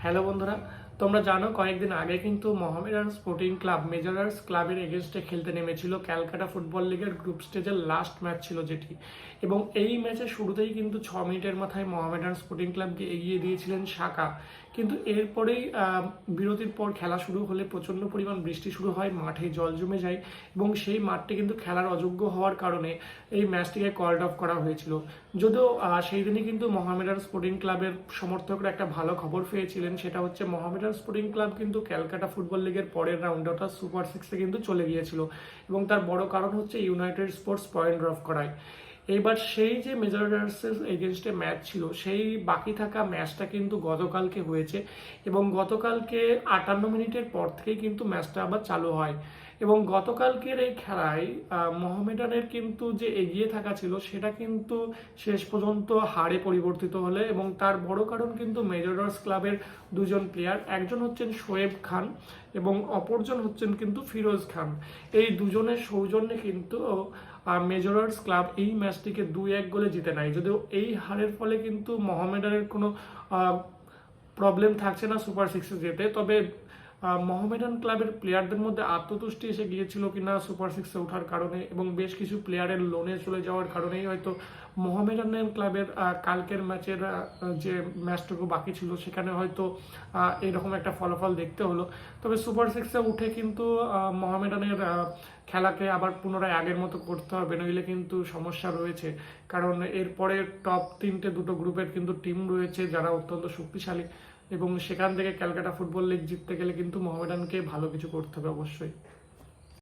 Hello বন্ধুরা তোমরা জানো, কয়েকদিন আগে কিন্তু মোহামেডান স্পোর্টিং ক্লাব মেজরার্স ক্লাবের এগেনস্টে খেলতে নেমেছিল ক্যালকাটা ফুটবল লিগের গ্রুপ স্টেজের লাস্ট ম্যাচ ছিল যেটি। এবং এই ম্যাচের শুরুতেই কিন্তু ছ মিনিটের মাথায় মোহামেডান স্পোর্টিং ক্লাবকে এগিয়ে দিয়েছিলেন শাখা। কিন্তু এরপরেই বিরতির পর খেলা শুরু হলে প্রচণ্ড পরিমাণ বৃষ্টি শুরু হয়, মাঠে জল জমে যায় এবং সেই মাঠটি কিন্তু খেলার অযোগ্য হওয়ার কারণে এই ম্যাচটিকে কল্ড অফ করা হয়েছিল। যদিও সেই দিনই কিন্তু মোহামেডান স্পোর্টিং ক্লাবের সমর্থকরা একটা ভালো খবর পেয়েছিলেন, সেটা হচ্ছে মোহামেডান স্পোর্টিং ক্লাব কিন্তু ক্যালকাটা ফুটবল লিগের পরের রাউন্ডে অর্থাৎ সুপার সিক্সে কিন্তু চলে গিয়েছিল। এবং তার বড় কারণ হচ্ছে ইউনাইটেড স্পোর্টস পয়েন্ট ড্রপ করায়। এইবার সেই যে মেজরার্সের এগেনস্টে ম্যাচ ছিল, সেই বাকি থাকা ম্যাচটা কিন্তু গতকালকে হয়েছে এবং গতকালকে আটান্ন মিনিটের পর থেকেই কিন্তু ম্যাচটা আবার চালু হয়। এবং গতকালকের এই খেলায় মোহামেডানের কিন্তু যে এগিয়ে থাকা ছিল, সেটা কিন্তু শেষ পর্যন্ত হারে পরিবর্তিত হলে এবং তার বড় কারণ কিন্তু মেজরার্স ক্লাবের দুজন প্লেয়ার একজন হচ্ছেন শোয়েব খান এবং অপরজন হচ্ছেন কিন্তু ফিরোজ খান। এই দুজনের সৌজন্যে কিন্তু মেজরার্স ক্লাব এই ম্যাচটিকে দুই এক গোলে জিতে নেয় যদিও এই হারের ফলে কিন্তু মোহামেডানের কোনো প্রবলেম থাকছে না সুপার সিক্সে যেতে। তবে মোহামেডান ক্লাবের প্লেয়ারদের মধ্যে আত্মতুষ্টি এসে গিয়েছিল কিনা সুপার সিক্সে ওঠার কারণে এবং বেশ কিছু প্লেয়ারের লোনে চলে যাওয়ার কারণেই হয়তো মোহামেডান ক্লাবের কালকের ম্যাচের যে ম্যাচটুকু বাকি ছিল সেখানে হয়তো এরকম একটা ফলাফল দেখতে হলো। তবে সুপার সিক্সে উঠে কিন্তু মোহামেডানের খেলাকে আবার পুনরায় আগের মতো করতে হবে, নইলে কিন্তু সমস্যা রয়েছে। কারণ এরপরে টপ তিনটে দুটো গ্রুপের কিন্তু টিম রয়েছে যারা অত্যন্ত শক্তিশালী। এবং সেখান থেকে ক্যালকাটা ফুটবল লিগ জিততে গেলে কিন্তু মোহামেডানকে ভালো কিছু করতে হবে অবশ্যই।